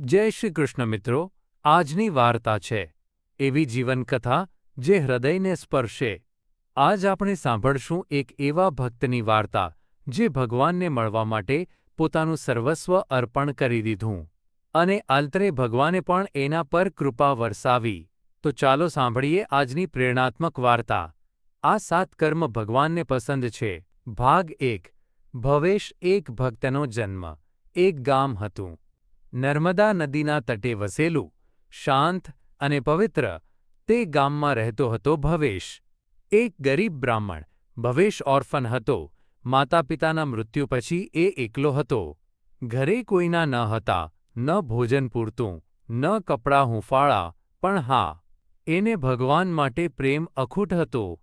જય શ્રી કૃષ્ણ મિત્રો, આજની વાર્તા છે, એવી જીવનકથા જે હૃદયને સ્પર્શે. આજ આપણે સાંભળશું એક એવા ભક્તની વાર્તા જે ભગવાનને મળવા માટે પોતાનું સર્વસ્વ અર્પણ કરી દીધું. અને આલ્તરે ભગવાને પણ એના પર કૃપા વરસાવી. તો ચાલો સાંભળીએ આજની પ્રેરણાત્મક વાર્તા. આ સાત કર્મ ભગવાનને પસંદ છે. ભાગ એક, ભવેશ એક ભક્તનો જન્મ. એક ગામ હતું. નર્મદા નદીના તટે વસેલું, શાંત અને પવિત્ર તે ગામમાં રહેતો હતો ભવેશ. એક ગરીબ બ્રાહ્મણ, ભવેશ ઓર્ફન હતો માતા પિતાના મૃત્યુ પછી એ એકલો હતો. ઘરે કોઈના ન હતા, ન ભોજન પૂરતું, ન કપડાં હૂંફાળા, પણ હા, એને ભગવાન માટે પ્રેમ અખૂટ હતો.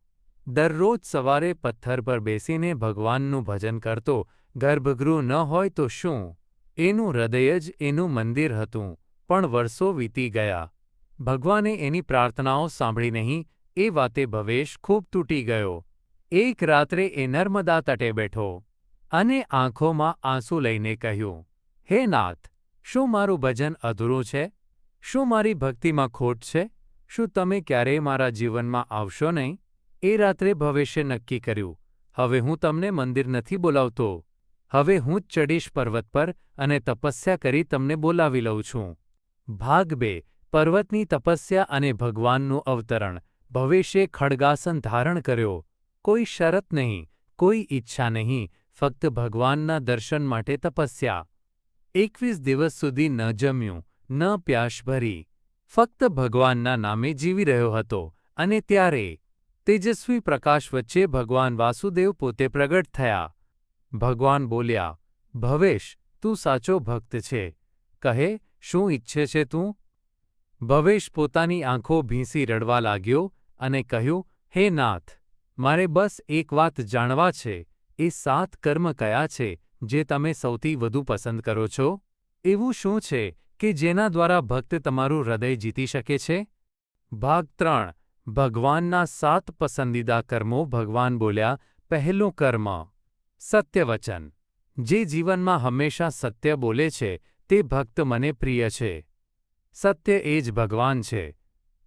દરરોજ સવારે પથ્થર પર બેસીને ભગવાનનું ભજન કરતો, ગર્ભગૃહ ન હોય તો શું? એનું હૃદય જ એનું મંદિર હતું, પણ વર્ષો વીતી ગયા. ભગવાને એની પ્રાર્થનાઓ સાંભળી નહીં, એ વાતે ભવેશ ખૂબ તૂટી ગયો. એક રાત્રે એ નર્મદા તટે બેઠો અને આંખોમાં આંસુ લઈને કહ્યું, હે નાથ, શું મારું ભજન અધૂરું છે? શું મારી ભક્તિમાં ખોટ છે? શું તમે ક્યારેય મારા જીવનમાં આવશો નહીં? એ રાત્રે ભવેશે નક્કી કર્યું, હવે હું તમને મંદિર નથી બોલાવતો. હવે હું જ ચડીશ પર્વત પર અને તપસ્યા કરી તમને બોલાવી લઉં છું. ભાગ બે, પર્વતની તપસ્યા અને ભગવાનનું અવતરણ. ભવેશે ખડગાસન ધારણ કર્યો. કોઈ શરત નહીં, કોઈ ઈચ્છા નહીં, ફક્ત ભગવાનના દર્શન માટે તપસ્યા. એકવીસ દિવસ સુધી ન જમ્યું, ન પ્યાશ ભરી. ફક્ત ભગવાનના નામે જીવી રહ્યો હતો અને ત્યારે તેજસ્વી પ્રકાશ વચ્ચે ભગવાન વાસુદેવ પોતે પ્રગટ થયા. ભગવાન બોલ્યા, ભવેશ, તું સાચો ભક્ત છે. કહે, શું ઈચ્છે છે તું? ભવેશ પોતાની આંખો ભીંસી રડવા લાગ્યો અને કહ્યું, હે નાથ, મારે બસ એક વાત જાણવા છે. એ સાત કર્મ કયા છે, જે તમે સૌથી વધુ પસંદ કરો છો? એવું શું છે કે જેના દ્વારા ભક્ત તમારું હૃદય જીતી શકે છે? ભાગ ત્રણ. ભગવાનના સાત પસંદીદા કર્મો ભગવાન બોલ્યા, પહેલું કર્મ સત્યવચન. જે જીવનમાં હંમેશા સત્ય બોલે છે, તે ભક્ત મને પ્રિય છે. સત્ય એ જ ભગવાન છે.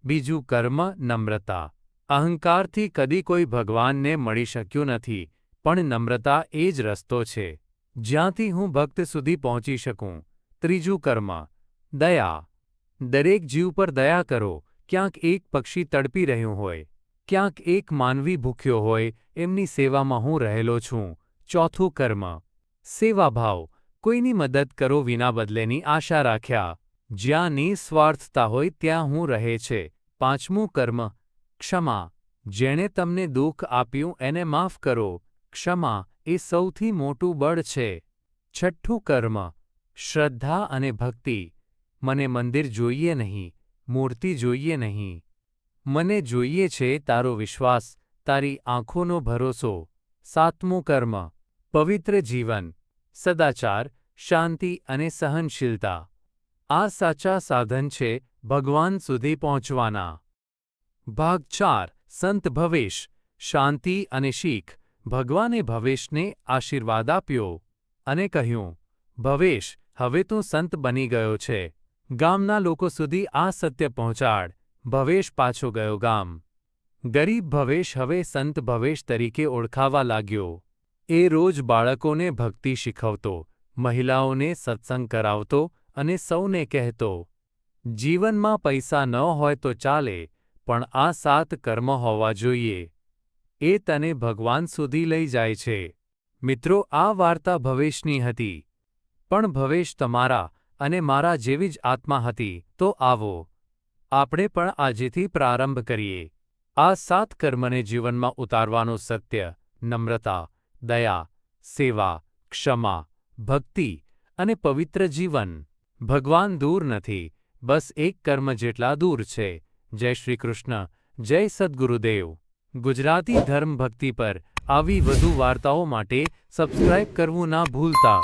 બીજું કર્મ નમ્રતા. અહંકારથી કદી કોઈ ભગવાનને મળી શક્યું નથી, પણ નમ્રતા એ જ રસ્તો છે. જ્યાંથી હું ભક્ત સુધી પહોંચી શકું. ત્રીજું કર્મ. દયા. દરેક જીવ પર દયા કરો. ક્યાંક એક પક્ષી તડપી રહ્યું હોય. ક્યાંક એક માનવી ભૂખ્યો હોય. એમની સેવામાં હું રહેલો છું. ચોથું કર્મ. સેવાભાવ. કોઈની મદદ કરો વિના બદલેની આશા રાખ્યા. જ્યાં નિસ્વાર્થતા હોય ત્યાં હું રહે છે. પાંચમું કર્મ. ક્ષમા. જેણે તમને દુઃખ આપ્યું એને માફ કરો. ક્ષમા એ સૌથી મોટું બળ છે. છઠ્ઠું કર્મ. શ્રદ્ધા અને ભક્તિ. મને મંદિર જોઈએ નહીં. મૂર્તિ જોઈએ નહીં. મને જોઈએ છે તારો વિશ્વાસ. તારી આંખોનો ભરોસો. સાતમું કર્મ. પવિત્ર જીવન, સદાચાર, શાંતિ અને સહનશીલતા. આ સાચા સાધન છે ભગવાન સુધી પહોંચવાના. ભાગ ચાર, સંત ભવેશ, શાંતિ અને શીખ. ભગવાને ભવેશને આશીર્વાદ આપ્યો અને કહ્યું, ભવેશ, હવે તું સંત બની ગયો છે. ગામના લોકો સુધી આ સત્ય પહોંચાડ. ભવેશ પાછો ગયો ગામ. ગરીબ ભવેશ હવે સંત ભવેશ તરીકે ઓળખાવા લાગ્યો. એ રોજ બાળકોને ભક્તિ શીખવતો, મહિલાઓને સત્સંગ કરાવતો અને સૌને કહેતો, જીવનમાં પૈસા ન હોય તો ચાલે, પણ આ સાત કર્મ હોવા જોઈએ. એ તને ભગવાન સુધી લઈ જાય છે. મિત્રો, આ વાર્તા ભવેશની હતી. પણ ભવેશ તમારા અને મારા જેવી જ આત્મા હતી, તો આવો. આપણે પણ આજેથી પ્રારંભ કરીએ. આ સાત કર્મને જીવનમાં ઉતારવાનો સત્ય, નમ્રતા દયા, સેવા, ક્ષમા, ભક્તિ અને પવિત્ર જીવન. ભગવાન દૂર નથી, બસ એક કર્મ જેટલા દૂર છે. જય શ્રી કૃષ્ણ, જય સદ્ગુરુદેવ. ગુજરાતી ધર્મ ભક્તિ પર આવી વધુ વાર્તાઓ માટે સબસ્ક્રાઇબ કરવું ના ભૂલતા.